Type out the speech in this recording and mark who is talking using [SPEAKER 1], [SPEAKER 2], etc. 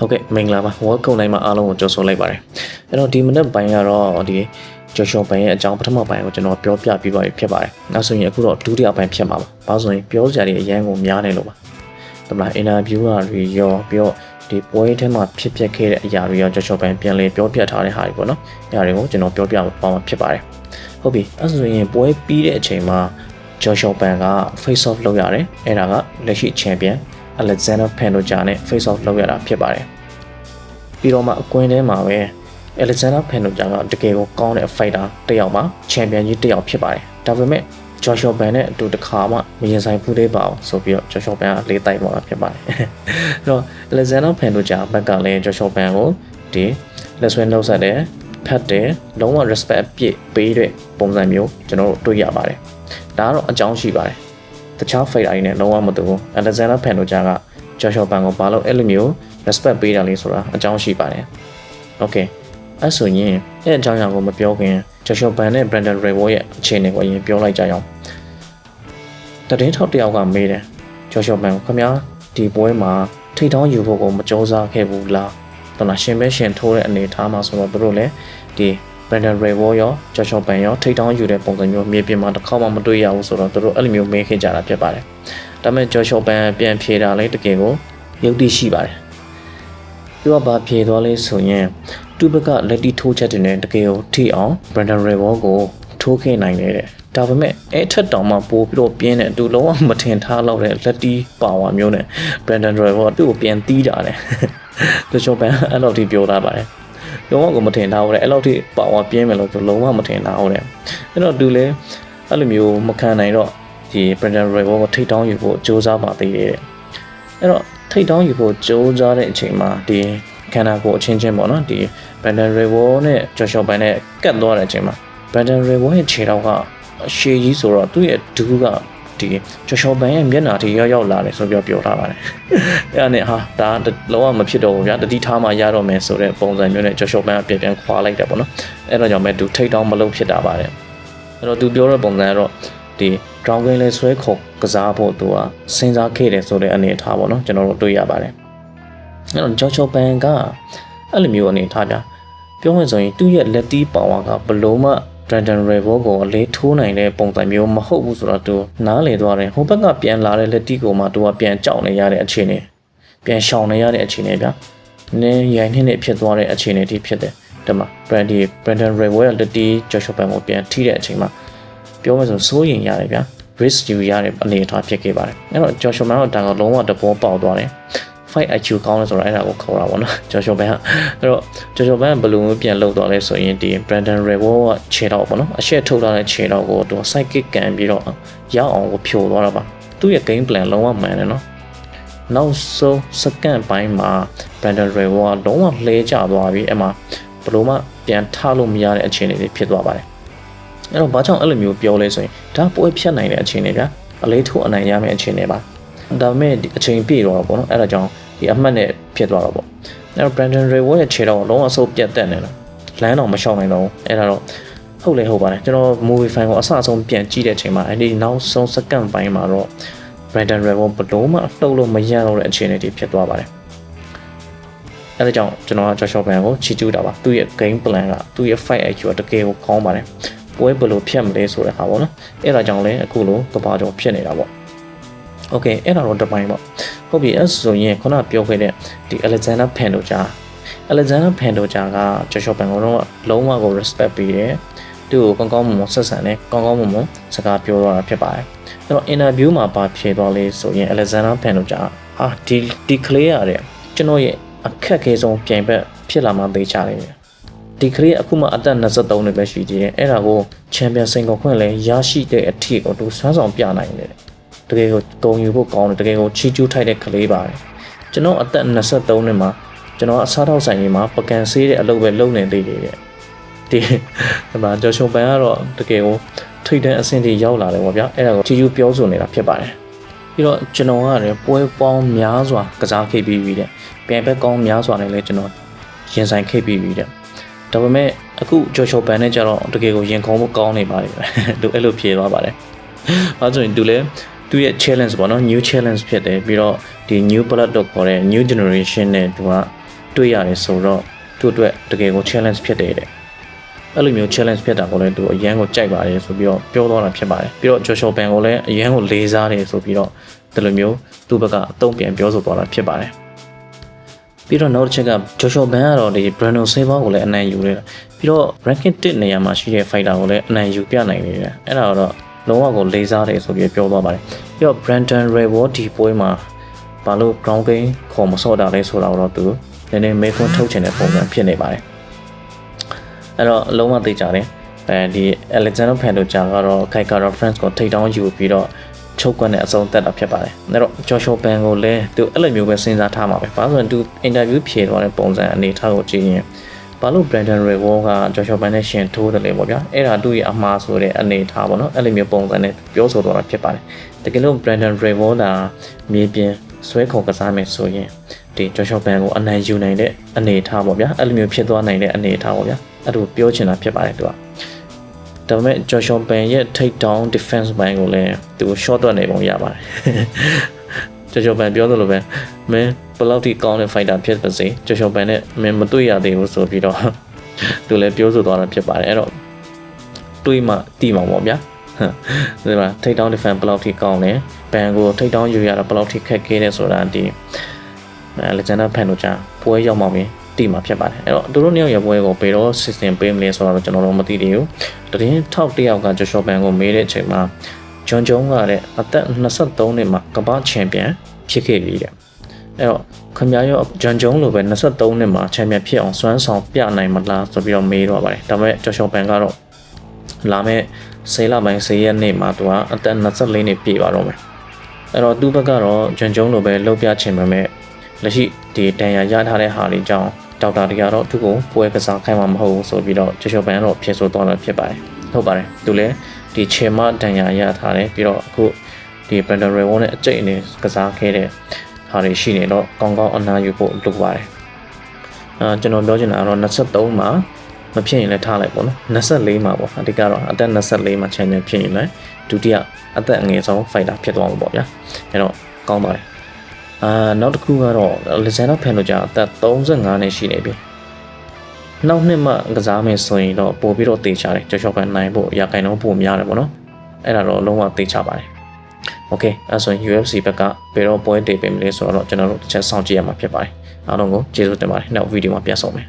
[SPEAKER 1] ဟုတ်ကဲ့မင်္ဂလာပါ World Cup နိုင်မှာအားလုံးကိုကြိုဆိုလိုက်ပါတယ်အဲ့တော့ဒီမနက်ပိုင်းကတော့ဒီကျော်ရှော်ပိုင်းရဲ့အကြောင်းပထမပိုင်းကိုကျွန်တော်ပြောပြပြီးပါပြီဖြစ်ပါတယ်နောက်ဆိုရင်အခုတော့ဒုတိယပိုင်းဖြစ်မှာပါဘာလို့ဆိုရင်ပြောစရာတွေအရင်ကိုများနေလို့ပါဒါမှမဟုတ်အင်တာဗျူးတွေရောပြီးတော့ဒီပွဲထဲမှာဖြစ်ပျက်ခဲ့တဲ့အရာတွေရောကျော်ရှော်ပိုင်းပြန်လည်ပြောပြထားတဲ့ဟာတွေပေါ့နော်အဲဒါတွေကိုကျွန်တော်ပြောပြပါမှာဖြစ်ပါတယ်ဟုတ်ပြီအဲ့ဆိုရင်ပွဲပြီးတဲ့အချိန်မှာဂျော်ရှော်ပန်က face off လုပ်ရတယ်အဲ့ဒါကလက်ရှိ champion Alexander Pantoja နဲ့ face off လုပ်ရတာဖြစ်ပါတယ်ပြီးတော့မှအကွင်းထဲမှာပဲ Alexander Pantoja ကတကယ်ကိုကောင်းတဲ့ fighter တစ်ယောက်ပါချန်ပီယံကြီးတစ်ယောက်ဖြစ်ပါတယ်ဒါပေမဲ့ Joshua Ban နဲ့အတူတစ်ခါမှမရင်ဆိုင်ဘူးသေးပါဘူးဆိုပြီးတော့ Joshua Ban ကလေးတိုက်ပေါ်တာဖြစ်ပါတယ်အဲ့တော့ Alexander Pantoja ဘက်ကလည်း Joshua Ban ကိုဒီလက်ဆွဲနှုတ်ဆက်တယ်ဖတ်တယ်လုံးဝ respect အပြည့်ပေးတဲ့ပုံစံမျိုးကျွန်တော်တို့တွေ့ရပါတယ်ဒါကတော့အကြောင်းရှိပါတယ် တခြား fighter တွေနဲ့လုံးဝမတူဘူး Alexander Pantoja က Joshua Ban ကိုဘာလို့အဲ့လိုမျိုး respect ပေးတာလဲဆိုတာအကြောင်းရှိပါတယ် Okay အဲ့ဆိုရင်အဲ့အကြောင်းအရာကိုမပြောခင် Joshua Ban နဲ့ Brandon Revo ရဲ့အခြေအနေကိုအရင်ပြောလိုက်ကြရအောင်တရင်ထောက်တယောက်ကမေးတယ် Joshua Ban ကိုခင်ဗျာဒီပွဲမှာထိတ်ထောင်းယူဖို့ကိုမကြောစားခဲ့ဘူးလားတော်လားရှင်ပဲရှင်ထိုးတဲ့အနေအထားမှာဆိုတော့သူတို့လည်းဒီ Brandon Revo ရော Joshua Ban ရောထိတ်ထောင်းယူတဲ့ပုံစံမျိုးမြေပြင်မှာတစ်ခေါက်မှမတွေ့ရဘူးဆိုတော့သူတို့အဲ့လိုမျိုးမေးခဲ့ကြတာဖြစ်ပါတယ်ဒါပေမဲ့ Joshua Ban ပြန်ဖြေတာလည်းတကယ်ကိုယုတ်တိရှိပါတယ်သူကဘာဖြေသွားလဲဆိုရင်သူ့ဘက်ကလက်တီထိုးချက်တွေနဲ့တကယ်ကိုထိအောင် Brandon Revo ကိုထိုးခဲ့နိုင်တယ်တဲ့ဒါပေမဲ့အဲ့ထက်တောင်မှပိုပြီးတော့ပြင်းတဲ့အတူလုံးဝမထင်ထားတော့တဲ့လက်တီပါဝါမျိုးနဲ့ Brandon Revo သူ့ကိုပြန်တီးတာတဲ့သူချောပန်အဲ့လိုထိပြောထားပါတယ် လုံးဝကိုမထင်ထားဘူးတဲ့အဲ့လိုထိပါဝါပြင်းမယ်လို့သူလုံးဝမထင်ထားဘူးတဲ့အဲ့တော့သူလည်းအဲ့လိုမျိုးမခံနိုင်တော့ဒီ Brandon Revo ကိုထိတ်တောင်းယူဖို့စ조사ပါသေးတယ်တဲ့အဲ့တော့ထိတ်တောင်းယူဖို့စ조사တဲ့အချိန်မှာဒီခန္ဓာကိုယ်အချင်းချင်းပေါ့နော်ဒီ Brandon Revo နဲ့ Joshua Ban နဲ့ကတ်သွားတဲ့အချိန်မှာ Brandon Revo ရဲ့ခြေထောက်ကအရှည်ကြီးဆိုတော့သူ့ရဲ့ဒူးက ဒီ Joshua Ban ရဲ့မျက်နှာထိရောက်ရောက်လာတယ်ဆိုပြီးပြောထားပါတယ်။အဲ့ဒါနဲ့ဟာဒါလုံးဝမဖြစ်တော့ဘူးဗျာတတိထားမှရတော့မယ်ဆိုတဲ့ပုံစံမျိုးနဲ့ Joshua Ban ကပြန်ပြန်ခွာလိုက်တယ်ပေါ့နော်။အဲ့တော့ကြောင့်မဲ့သူထိတ်တောင်းမလုပ်ဖြစ်တာပါတယ်။အဲ့တော့သူပြောတဲ့ပုံစံကတော့ဒီ ground game လဲဆွဲခုံကစားဖို့သူကစဉ်းစားခဲ့တယ်ဆိုတဲ့အနေအထားပေါ့နော်ကျွန်တော်တို့တွေ့ရပါတယ်။အဲ့တော့ Joshua Ban ကအဲ့လိုမျိုးအနေအထားဗျာပြောမှဆိုရင်သူ့ရဲ့လက်တီးပါဝါကဘလုံးမှ Brandon Revo ကိုအလေးထိုးနိုင်တဲ့ပုံစံမျိုးမဟုတ်ဘူးဆိုတော့သူနားလေသွားတယ်ဟိုဘက်ကပြန်လာတဲ့လက်တီကိုမှသူကပြန်ကြောက်နေရတဲ့အခြေအနေပြန်ရှောင်နေရတဲ့အခြေအနေဗျာနင်းရိုင်နှင်းနဲ့ဖြစ်သွားတဲ့အခြေအနေที่ဖြစ်တယ်ဒီမှာ Brandy Brandon Revo ရဲ့လက်တီ Joshua Ban ကိုပြန်ထိတဲ့အချိန်မှာပြောမှဆိုစိုးရင်ရတယ်ဗျာ risk ယူရတဲ့အနေအထားဖြစ်ခဲ့ပါတယ်အဲ့တော့ Joshua Ban တော့ဒါကလုံးဝတဘောပေါက်သွားတယ် fight IQ ကောင်းလဲဆိုတော့အဲ့ဒါကိုခေါ်တာပေါ့နော်ဂျော်ရှောဘန်ကအဲ့တော့ဂျော်ရှောဘန်ကဘယ်လိုမျိုးပြန်လှုပ်သွားလဲဆိုရင်ဒီ Brandon Revo ကခြေတော့ပေါ့နော်အရှက်ထုတ်ထားတဲ့ခြေတော့ကိုသူ side kick ကန်ပြီးတော့ရအောင်ကိုဖြိုသွားတာပါသူ့ရဲ့ game plan လုံးဝမှန်တယ်နော်နောက်ဆုံး second ပိုင်းမှာ Brandon Revo ကလုံးဝလှဲကျသွားပြီးအဲ့မှာဘယ်လိုမှပြန်ထလို့မရတဲ့အခြေအနေတွေဖြစ်သွားပါတယ်အဲ့တော့ဘာကြောင့်အဲ့လိုမျိုးပြောလဲဆိုရင်ဒါပွဲဖြတ်နိုင်တဲ့အခြေအနေဗျာအလေးထိုးအနိုင်ရမယ့်အခြေအနေပါ ဒါပေမဲ့ဒီအချိန်ပြည့်တော့ပေါ့နော်အဲ့ဒါကြောင့်ဒီအမှတ်နဲ့ဖြစ်သွားတော့ပေါ့အဲ့တော့ Brandon Revo ရဲ့ခြေတော့လုံးဝအဆုပ်ပြတ်တက်နေတယ်လမ်းတော့မရှောင်နိုင်တော့ဘူးအဲ့ဒါတော့ဟုတ်လေဟုတ်ပါတယ်ကျွန်တော် movie fan ကိုအဆအဆုံးပြန်ကြည့်တဲ့အချိန်မှာအဲ့ဒီနောက်ဆုံး second ပိုင်းမှာတော့ Brandon Revo ဘလုံးမှလှုပ်လို့မရတော့တဲ့အခြေအနေတွေဖြစ်သွားပါတယ်အဲ့ဒါကြောင့်ကျွန်တော်က Joshua Ban ကိုချီးကျူးတာပါသူ့ရဲ့ game plan ကသူ့ရဲ့ fight IQ ကတကယ်ကိုကောင်းပါတယ်ပွဲဘယ်လိုဖြတ်မလဲဆိုတဲ့ဟာပေါ့နော်အဲ့ဒါကြောင့်လည်းအခုလိုကဘာကြောင့်ဖြစ်နေတာပေါ့ Okay အဲ့ဒါတော့တစ်ပိုင်းပေါ့ဟုတ်ပြီအဲ့ဆိုရင်ခုနပြောခဲ့တဲ့ဒီ Alexander Pantoja Alexander Pantoja က Joshua Ban ကိုတော့လုံးဝကို respect ပေးတယ်သူ့ကိုကောင်းကောင်းမွန်မွန်ဆက်ဆံတယ်ကောင်းကောင်းမွန်မွန်စကားပြောတော့တာဖြစ်ပါတယ်အဲ့တော့ interview မှာပါဖြေသွားလေဆိုရင် Alexander Pantoja ဟာဒီဒီ clear ရတဲ့ကျွန်တော်ရဲ့အခက်အခဲဆုံးပြိုင်ဘက်ဖြစ်လာမှသိချတယ်ဒီကလေးအခုမှအသက်23နှစ်ပဲရှိသေးတယ်အဲ့ဒါကိုချန်ပီယံစင်ကောခွင့်လည်းရရှိတဲ့အထိကိုသူစွမ်းဆောင်ပြနိုင်တယ် တကယ်ကိုဂုံယူဖို့ကောင်းတယ်တကယ်ကိုချီကျူးထိုက်တဲ့ကလေးပါတယ်ကျွန်တော်အသက်23နှစ်မှာကျွန်တော်အစားထောက်ဆိုင်ကြီးမှာပကံဆေးတဲ့အလုပ်ပဲလုပ်နေသေးတယ်တဲ့ဒီဒီမှာကျော်ရှုံပန်ကတော့တကယ်ကိုထိတ်တဲ့အဆင့်တွေရောက်လာတယ်ပေါ့ဗျာအဲ့ဒါကိုချီကျူးပြောဆိုနေတာဖြစ်ပါတယ်ပြီးတော့ကျွန်တော်ကလည်းပွဲပေါင်းများစွာကစားခဲ့ပြီးပြီတဲ့ပြန်ဘက်ကောင်းများစွာနဲ့လည်းကျွန်တော်ရင်ဆိုင်ခဲ့ပြီးပြီတဲ့ဒါပေမဲ့အခုဂျော်ချော်ပန်နဲ့ကျတော့တကယ်ကိုရင်ခုန်ဖို့ကောင်းနေပါလိမ့်မယ်သူအဲ့လိုဖြေသွားပါတယ်။ဘာလို့ဆိုရင်သူလည်း သူရဲ့ challenge ပေါ့နော် new challenge ဖြစ်တယ်ပြီးတော့ဒီ new blood တော့ခေါ်တဲ့ new generation နဲ့သူကတွေ့ရတယ်ဆိုတော့သူ့အတွက်တကယ်ကို challenge ဖြစ်တယ်တဲ့အဲ့လိုမျိုး challenge ဖြစ်တာကိုလည်းသူအရန်ကိုကြိုက်ပါတယ်ဆိုပြီးတော့ပြောသွားတာဖြစ်ပါတယ်ပြီးတော့ Joshua Ban ကိုလည်းအရန်ကိုလေးစားတယ်ဆိုပြီးတော့ဒီလိုမျိုးသူ့ဘက်ကအတုံးပြန်ပြောဆိုသွားတာဖြစ်ပါတယ်ပြီးတော့နောက်တစ်ချက်က Joshua Ban ကတော့ဒီ Brandon Silva ကိုလည်းအနိုင်ယူနေတာပြီးတော့ ranking 1နေရာမှာရှိတဲ့ fighter ကိုလည်းအနိုင်ယူပြနိုင်နေတယ်အဲ့ဒါတော့ လုံးဝကိုလေးစားတယ်ဆိုပြီးပြောသွားပါတယ်ပြီးတော့ Brandon Reward ဒီပွဲမှာဘာလို့ ground game ခေါ်မစော့တာလဲဆိုတာတော့သူနည်းနည်းမေးခွန်းထုတ်ချင်တဲ့ပုံစံဖြစ်နေပါတယ်အဲ့တော့အလုံးဝသိကြတယ်အဲဒီ Alexander Pantoja ကတော့ Kai Kara France ကိုထိတ်တောင်းယူပြီးတော့ချုပ်ကွက်နဲ့အဆုံးသက်တာဖြစ်ပါတယ်။အဲ့တော့ Joshua Ban ကိုလည်းသူအဲ့လိုမျိုးပဲစဉ်းစားထားမှာပဲ။ဘာလို့လဲဆိုရင်သူ interview ဖြေသွားတဲ့ပုံစံအနေထားကိုကြည့်ရင် ဘာလို့ Brandon Reward က Joshua Ban နဲ့ရှင်ထိုးတယ်လဲပေါ့ဗျာ။အဲ့ဒါသူ့ရဲ့အမှားဆိုတဲ့အနေထားပေါ့နော်။အဲ့လိုမျိုးပုံစံနဲ့ပြောဆိုသွားတာဖြစ်ပါတယ်။တကယ်လို့ Brandon Reward ကမြေပြင်ဆွဲခေါ်ကစားမယ်ဆိုရင်ဒီ Joshua Ban ကိုအနိုင်ယူနိုင်တဲ့အနေထားပေါ့ဗျာ။အဲ့လိုမျိုးဖြစ်သွားနိုင်တဲ့အနေထားပေါ့ဗျာ။အဲ့ဒါပြောချင်တာဖြစ်ပါတယ်သူက။ဒါပေမဲ့ Joshua Ban ရဲ့ take down defense ဘိုင်းကိုလည်းသူ short တွက်နေပုံရပါတယ်။ Joshua Ban ပြောသလိုပဲမင်း ဘယ်လောက်ထိကောင်းတဲ့ fighter ဖြစ်ပါစေ Joshua Ban နဲ့မင်းမတွေ့ရသေးဘူးဆိုပြီးတော့သူလည်းပြောဆိုသွားတာဖြစ်ပါတယ်အဲ့တော့တွေးမှတီးမှာပေါ့ဗျာဟမ်ဒီမှာ take down defense ဘယ်လောက်ထိကောင်းလဲ Ban ကို take down ယူရတာဘယ်လောက်ထိခက်ခဲလဲဆိုတာဒီ Alexander Pan တို့ကြာပွဲရောက်မှမင်းတီမှာဖြစ်ပါတယ်အဲ့တော့သူတို့နှစ်ယောက်ရဲ့ပွဲကိုဘယ်တော့ system ပေးမလဲဆိုတော့ကျွန်တော်တို့မသိသေးဘူးတရင်ထောက်တစ်ယောက်က Joshua Ban ကိုမေးတဲ့အချိန်မှာဂျွန်ဂျုံကတဲ့အသက်23နှစ်မှာကမ္ဘာချန်ပီယံဖြစ်ခဲ့ပြီတဲ့ အဲ့တော့ခင်ဗျားရောဂျွန်ဂျုံလိုပဲ23နှစ်မှာချန်ပီယံဖြစ်အောင်စွမ်းဆောင်ပြနိုင်မလားဆိုပြီးတော့မေးတော့ပါတယ်ဒါပေမဲ့ Joshua Ban ကတော့လာမဲ့ဆေးလပိုင်းဆေးရက်နေ့မှာသူကအသက်24နှစ်ပြည့်ပါတော့မယ်အဲ့တော့သူ့ဘက်ကတော့ဂျွန်ဂျုံလိုပဲလှုပ်ပြချင်ပေမဲ့လက်ရှိဒီတန်ရာရထားတဲ့ဟာတွေကြောင့်ဒေါက်တာတွေကတော့သူ့ကိုပွဲကစားခိုင်းမှာမဟုတ်ဘူးဆိုပြီးတော့ဂျေရှောပန်ကတော့ဖြစ်ဆိုသွားတာဖြစ်ပါတယ်ဟုတ်ပါတယ်သူလည်းဒီချေမတန်ရာရထားတယ်ပြီးတော့အခုဒီ Brandon Ray Won နဲ့အကျိတ်အနေကစားခဲ့တဲ့ ဟာတွေရှိနေတော့ကောင်းကောင်းအနာယူဖို့လုပ်ပါတယ်အာကျွန်တော်ပြောချင်တာကတော့23မှာမဖြစ်ရင်လည်းထားလိုက်ပေါ့နော်24မှာပေါ့အဓိကတော့အသက်24မှာချန်ပီယံဖြစ်ရင်လည်းဒုတိယအသက်အငယ်ဆုံး fighter ဖြစ်သွားမှာပေါ့ဗျာအဲတော့ကောင်းပါတယ်အာနောက်တစ်ခုကတော့ Alexander Pan တို့ကြာအသက်35နှစ်ရှိနေပြီနောက်နှစ်မှကစားမယ်ဆိုရင်တော့ပို့ပြီးတော့တေချာတယ်ကြောက်ကြောက်ပန်နိုင်ဖို့ရာခိုင်နှုန်းပိုများတယ်ပေါ့နော်အဲ့ဒါတော့လုံးဝတေချာပါတယ် โอเคအဲ့ဆိုရင် UFC ဘက်ကဘယ်တော့ပွဲတေးပေးမလဲဆိုတော့ကျွန်တော်တို့တစ်ချက်စောင့်ကြည့်ရမှာဖြစ်ပါတယ်အားလုံးကိုကျေးဇူးတင်ပါတယ်နောက်ဗီဒီယိုမှာပြန်ဆုံမယ်